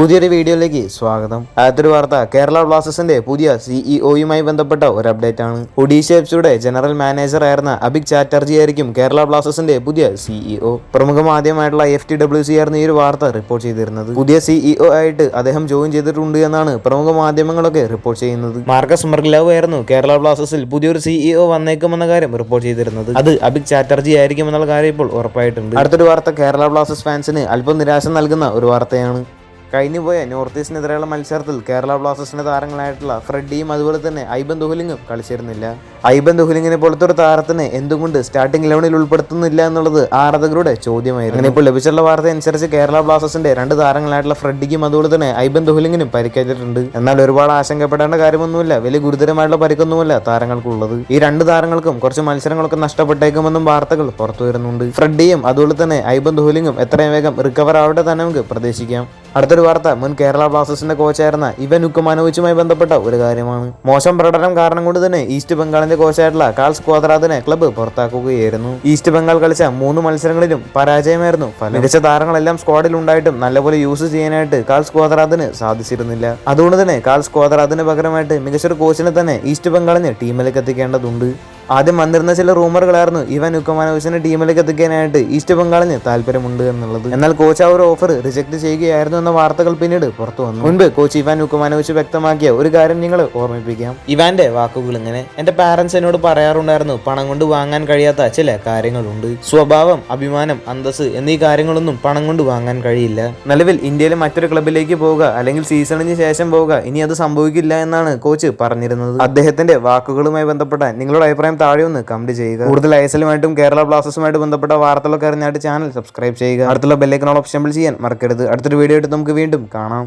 പുതിയൊരു വീഡിയോയിലേക്ക് സ്വാഗതം. ആദ്യത്തെ വാർത്ത കേരള ബ്ലാസ്റ്റേഴ്സിന്റെ പുതിയ സിഇഒയുമായി ബന്ധപ്പെട്ട ഒരു അപ്ഡേറ്റ് ആണ്. ഒഡീഷ എഫ്സിയുടെ ജനറൽ മാനേജർ ആയിരുന്ന അഭിക് ചാറ്റർജി ആയിരിക്കും കേരള ബ്ലാസ്റ്റേഴ്സിന്റെ പുതിയ സിഇഒ പ്രമുഖ മാധ്യമമായിട്ടുള്ള എഫ് ടി ഡബ്ല്യു സി ആയിരുന്നു ഈ ഒരു വാർത്ത റിപ്പോർട്ട് ചെയ്തിരുന്നത്. പുതിയ സിഇഒ ആയിട്ട് അദ്ദേഹം ജോയിൻ ചെയ്തിട്ടുണ്ട് എന്നാണ് പ്രമുഖ മാധ്യമങ്ങളൊക്കെ റിപ്പോർട്ട് ചെയ്യുന്നത്. മാർക്കസ് മർഗ്ലാവ് ആയിരുന്നു കേരള ബ്ലാസ്റ്റേഴ്സിൽ പുതിയൊരു സിഇഒ വന്നേക്കുമെന്ന കാര്യം റിപ്പോർട്ട് ചെയ്തിരുന്നത്. അത് അഭിക് ചാറ്റർജി ആയിരിക്കും എന്നുള്ള കാര്യം ഇപ്പോൾ ഉറപ്പായിട്ടുണ്ട്. അടുത്തൊരു വാർത്ത കേരള ബ്ലാസ്റ്റേഴ്സ് ഫാൻസിന് അല്പം നിരാശ നൽകുന്ന ഒരു വാർത്തയാണ്. കഴിഞ്ഞുപോയ നോർത്ത് ഈസ്റ്റിനെതിരെയുള്ള മത്സരത്തിൽ കേരള ബ്ലാസ്റ്റേഴ്സിന്റെ താരങ്ങളായിട്ടുള്ള ഫ്രെഡിയും അതുപോലെ തന്നെ ഐബൻ ദുഹലിങ്ങും കളിച്ചിരുന്നില്ല. ഐബൻ ദുഹലിങ്ങിനെ പോലത്തെ ഒരു താരത്തിനെ എന്തുകൊണ്ട് സ്റ്റാർട്ടിംഗ് ഇലവനിൽ ഉൾപ്പെടുത്തുന്നില്ല എന്നുള്ളത് ആരാധകരുടെ ചോദ്യമായിരുന്നു. അങ്ങനെ ഇപ്പോൾ ലഭിച്ചുള്ള വാർത്ത അനുസരിച്ച് കേരള ബ്ലാസ്റ്റേഴ്സിന്റെ രണ്ട് താരങ്ങളായിട്ടുള്ള ഫ്രെഡിക്കും അതുപോലെ തന്നെ ഐബൻ ദുഹലിങ്ങിനും പരിക്കേറ്റിട്ടുണ്ട്. എന്നാൽ ഒരുപാട് ആശങ്കപ്പെടേണ്ട കാര്യമൊന്നുമില്ല. വലിയ ഗുരുതരമായിട്ടുള്ള പരിക്കൊന്നുമില്ല താരങ്ങൾക്കുള്ളത്. ഈ രണ്ട് താരങ്ങൾക്കും കുറച്ച് മത്സരങ്ങളൊക്കെ നഷ്ടപ്പെട്ടേക്കുമെന്നും വാർത്തകൾ പുറത്തു വരുന്നുണ്ട്. ഫ്രെഡിയും അതുപോലെ തന്നെ ഐബൻ ദുഹലിങ്ങും എത്രയും വേഗം റിക്കവർ ആവട്ടെ തന്നെ നമുക്ക് പ്രതീക്ഷിക്കാം. അടുത്തൊരു വാർത്ത മുൻ കേരള ബ്ലാസ്റ്റേഴ്സിന്റെ കോച്ചായിരുന്ന ഇവൻ ഉക്കുമാനോവിച്ചുമായി ബന്ധപ്പെട്ട ഒരു കാര്യമാണ്. മോശം പ്രകടനം കാരണം കൊണ്ട് തന്നെ ഈസ്റ്റ് ബംഗാളിന്റെ കോച്ചായിട്ടുള്ള കാൾസ് ക്വാദ്രാദിനെ ക്ലബ്ബ് പുറത്താക്കുകയായിരുന്നു. ഈസ്റ്റ് ബംഗാൾ കളിച്ച മൂന്ന് മത്സരങ്ങളിലും പരാജയമായിരുന്നു. മികച്ച താരങ്ങളെല്ലാം സ്ക്വാഡിൽ ഉണ്ടായിട്ടും നല്ലപോലെ യൂസ് ചെയ്യാനായിട്ട് കാൾസ് ക്വാദ്രാദിന് സാധിച്ചിരുന്നില്ല. അതുകൊണ്ട് തന്നെ കാൾസ് ക്വാദ്രാദിന് പകരമായിട്ട് മികച്ചൊരു കോച്ചിനെ തന്നെ ഈസ്റ്റ് ബംഗാളിന് ടീമിലേക്ക് എത്തിക്കേണ്ടതുണ്ട്. ആദ്യം വന്നിരുന്ന ചില റൂമറുകളായിരുന്നു. ഇവൻ ഉക്കമാനോവിസിനെ ടീമിലേക്ക് എത്തിക്കാനായിട്ട് ഈസ്റ്റ് ബംഗാളിന് താല്പര്യമുണ്ട് എന്നുള്ളത്. എന്നാൽ കോച്ച് ആ ഒരു ഓഫർ റിജക്ട് ചെയ്യുകയായിരുന്നു എന്ന വാർത്തകൾ പിന്നീട് പുറത്തു വന്നു. മുൻപ് കോച്ച് ഇവാൻ ഉക്കമാനോവിച്ച് വ്യക്തമാക്കിയ ഒരു കാര്യം നിങ്ങൾ ഓർമ്മിപ്പിക്കാം. ഇവാന്റെ വാക്കുകൾ ഇങ്ങനെ എന്റെ പാരന്റ്സ് എന്നോട് പറയാറുണ്ടായിരുന്നു പണം കൊണ്ട് വാങ്ങാൻ കഴിയാത്ത ചില കാര്യങ്ങളുണ്ട്. സ്വഭാവം അഭിമാനം അന്തസ് എന്നീ കാര്യങ്ങളൊന്നും പണം കൊണ്ട് വാങ്ങാൻ കഴിയില്ല. നിലവിൽ ഇന്ത്യയിലെ മറ്റൊരു ക്ലബിലേക്ക് പോവുക അല്ലെങ്കിൽ സീസണിന് ശേഷം പോവുക ഇനി അത് സംഭവിക്കില്ല എന്നാണ് കോച്ച് പറഞ്ഞിരുന്നത്. അദ്ദേഹത്തിന്റെ വാക്കുകളുമായി ബന്ധപ്പെട്ട നിങ്ങളുടെ അഭിപ്രായം താഴെ ഒന്ന് കമന്റ് ചെയ്യുക. കൂടുതൽ ഐസലുമായിട്ടും കേരള ബ്ലാസ്റ്റേഴ്സുമായിട്ട് ബന്ധപ്പെട്ട വാർത്തകളൊക്കെ അറിഞ്ഞായിട്ട് ചാനൽ സബ്സ്ക്രൈബ് ചെയ്യുക. അടുത്തുള്ള ബെല്ലൈക്കനോട് ഓപ്ഷൻ ചെയ്യാൻ മറക്കരുത്. അടുത്തൊരു വീഡിയോ ആയിട്ട് നമുക്ക് വീണ്ടും കാണാം.